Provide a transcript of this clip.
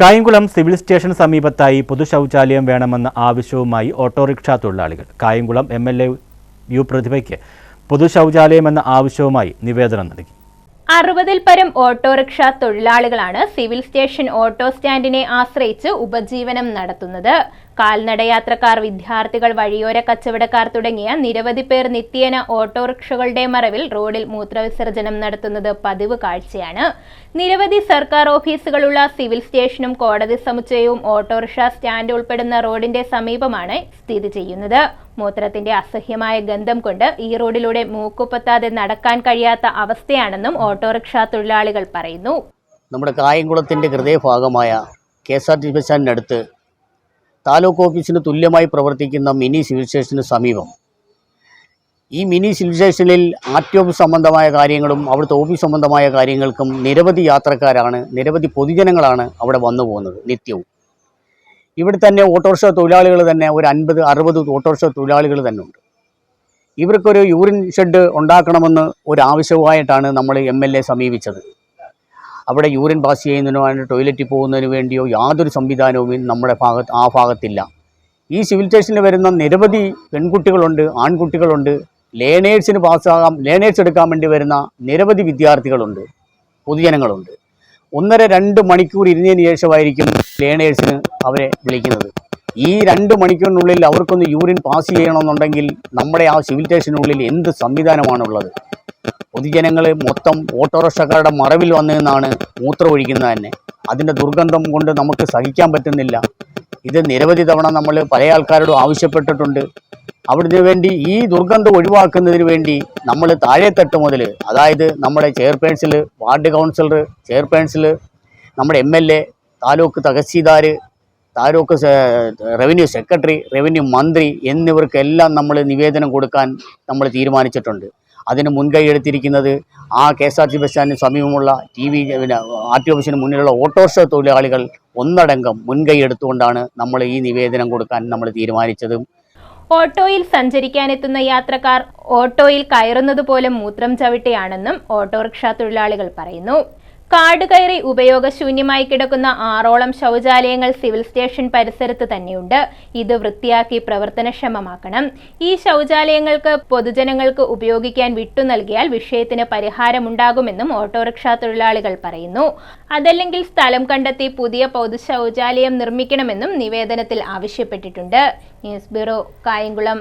Kayamkulam civil station സമീപത്തായി പൊതുശൗചാലയം വേണമെന്ന ആവശ്യവുമായി ഓട്ടോറിക്ഷ തൊഴിലാളികൾ. Kayamkulam M L A U പ്രതിഭയ്ക്ക് പൊതുശൗചാലയമെന്ന ആവശ്യവുമായി നിവേദനം നൽകി. അറുപതിൽ പരം ഓട്ടോറിക്ഷ തൊഴിലാളികളാണ് സിവിൽ സ്റ്റേഷൻ ഓട്ടോ സ്റ്റാൻഡിനെ ആശ്രയിച്ച് ഉപജീവനം നടത്തുന്നത്. കാൽനടയാത്രക്കാർ വിദ്യാർത്ഥികൾ വഴിയോര കച്ചവടക്കാർ തുടങ്ങിയ നിരവധി പേർ നിത്യേന ഓട്ടോറിക്ഷകളുടെ മറവിൽ റോഡിൽ മൂത്രവിസർജനം നടത്തുന്നത് പതിവ് കാഴ്ചയാണ്. നിരവധി സർക്കാർ ഓഫീസുകളുള്ള സിവിൽ സ്റ്റേഷനും കോടതി സമുച്ചയവും ഓട്ടോറിക്ഷ സ്റ്റാൻഡ് ഉൾപ്പെടുന്ന റോഡിന്റെ സമീപമാണ് സ്ഥിതി ചെയ്യുന്നത്. മൂത്രത്തിന്റെ അസഹ്യമായ ഗന്ധം കൊണ്ട് ഈ റോഡിലൂടെ മൂക്കുപൊത്താതെ നടക്കാൻ കഴിയാത്ത അവസ്ഥയാണെന്നും ഓട്ടോറിക്ഷ തൊഴിലാളികൾ പറയുന്നു. നമ്മുടെ കായംകുളത്തിന്റെ ഹൃദയഭാഗമായ K S R T bus സ്റ്റാൻഡിനടുത്ത് taluk ഓഫീസിന് തുല്യമായി പ്രവർത്തിക്കുന്ന മിനി സിവിൽ സ്റ്റേഷന് സമീപം. ഈ മിനി സിവിൽ സ്റ്റേഷനിൽ ആർ ടി ഓഫീസ് സംബന്ധമായ കാര്യങ്ങളും അവിടുത്തെ ഓഫീസ് സംബന്ധമായ കാര്യങ്ങൾക്കും നിരവധി യാത്രക്കാരാണ് നിരവധി പൊതുജനങ്ങളാണ് അവിടെ വന്നു പോകുന്നത് നിത്യവും. ഇവിടെ തന്നെ ഓട്ടോറിക്ഷ തൊഴിലാളികൾ തന്നെ ഒരു അൻപത് അറുപത് ഓട്ടോറിക്ഷ തൊഴിലാളികൾ തന്നെ ഉണ്ട്. ഇവർക്കൊരു യൂറിൻ ഷെഡ് ഉണ്ടാക്കണമെന്ന് ഒരു ആവശ്യവുമായിട്ടാണ് നമ്മൾ എം എൽ എ സമീപിച്ചത്. അവിടെ യൂറിൻ പാസ് ചെയ്യുന്നതിനോ അതിന്റെ ടോയ്ലറ്റിൽ പോകുന്നതിന് വേണ്ടിയോ യാതൊരു സംവിധാനവും നമ്മുടെ ഭാഗത്ത് ആ ഭാഗത്തില്ല. ഈ സിവിൽ സ്റ്റേഷനിൽ വരുന്ന നിരവധി പെൺകുട്ടികളുണ്ട് ആൺകുട്ടികളുണ്ട്. ലേണേഴ്സിന് പാസ്സാകാം ലേണേഴ്സ് എടുക്കാൻ വേണ്ടി വരുന്ന നിരവധി വിദ്യാർത്ഥികളുണ്ട് പൊതുജനങ്ങളുണ്ട്. ഒന്നര രണ്ട് മണിക്കൂർ ഇരുന്നതിന് ശേഷമായിരിക്കും ലേണേഴ്സിന് അവരെ വിളിക്കുന്നത്. ഈ രണ്ട് മണിക്കൂറിനുള്ളിൽ അവർക്കൊന്ന് യൂറിൻ പാസ് ചെയ്യണമെന്നുണ്ടെങ്കിൽ നമ്മുടെ ആ സിവിൽ സ്റ്റേഷനുള്ളിൽ എന്ത് സംവിധാനമാണുള്ളത്? പൊതുജനങ്ങൾ മൊത്തം ഓട്ടോറിക്ഷക്കാരുടെ മറവിൽ വന്നു മൂത്ര മൂത്രമൊഴിക്കുന്നത് തന്നെ. അതിന്റെ ദുർഗന്ധം കൊണ്ട് നമുക്ക് സഹിക്കാൻ പറ്റുന്നില്ല. ഇത് നിരവധി തവണ നമ്മൾ പല ആൾക്കാരോടും ആവശ്യപ്പെട്ടിട്ടുണ്ട്. അവിടുന്ന് വേണ്ടി ഈ ദുർഗന്ധം ഒഴിവാക്കുന്നതിന് വേണ്ടി നമ്മൾ താഴെത്തട്ട് മുതൽ അതായത് നമ്മുടെ ചെയർപേഴ്സിൽ വാർഡ് കൗൺസിലർ ചെയർപേഴ്സിൽ നമ്മുടെ M L A taluk tehsildar taluk revenue secretary revenue മന്ത്രി എന്നിവർക്കെല്ലാം നമ്മൾ നിവേദനം കൊടുക്കാൻ നമ്മൾ തീരുമാനിച്ചിട്ടുണ്ട്. അതിന് മുൻകൈ എടുത്തിരിക്കുന്നത് ആ K S R T bus സ്റ്റാൻഡിന് സമീപമുള്ള ടി വി പിന്നെ ആർ ടി ഓഫീസിന് മുന്നിലുള്ള ഓട്ടോറിക്ഷ തൊഴിലാളികൾ ഒന്നടങ്കം മുൻകൈ എടുത്തുകൊണ്ടാണ് നമ്മൾ ഈ നിവേദനം കൊടുക്കാൻ നമ്മൾ തീരുമാനിച്ചതും. ഓട്ടോയിൽ സഞ്ചരിക്കാനെത്തുന്ന യാത്രക്കാർ ഓട്ടോയിൽ കയറുന്നത് പോലെ മൂത്രം ചവിട്ടിയാണെന്നും ഓട്ടോറിക്ഷ തൊഴിലാളികൾ പറയുന്നു. കാട് കയറി ഉപയോഗശൂന്യമായി കിടക്കുന്ന ആറോളം ശൗചാലയങ്ങൾ സിവിൽ സ്റ്റേഷൻ പരിസരത്ത് തന്നെയുണ്ട്. ഇത് വൃത്തിയാക്കി പ്രവർത്തനക്ഷമമാക്കണം. ഈ ശൗചാലയങ്ങൾക്ക് പൊതുജനങ്ങൾക്ക് ഉപയോഗിക്കാൻ വിട്ടു നൽകിയാൽ വിഷയത്തിന് പരിഹാരമുണ്ടാകുമെന്നും ഓട്ടോറിക്ഷ തൊഴിലാളികൾ പറയുന്നു. അതല്ലെങ്കിൽ സ്ഥലം കണ്ടെത്തി പുതിയ പൊതു ശൗചാലയം നിർമ്മിക്കണമെന്നും നിവേദനത്തിൽ ആവശ്യപ്പെട്ടിട്ടുണ്ട്. News bureau Kayamkulam.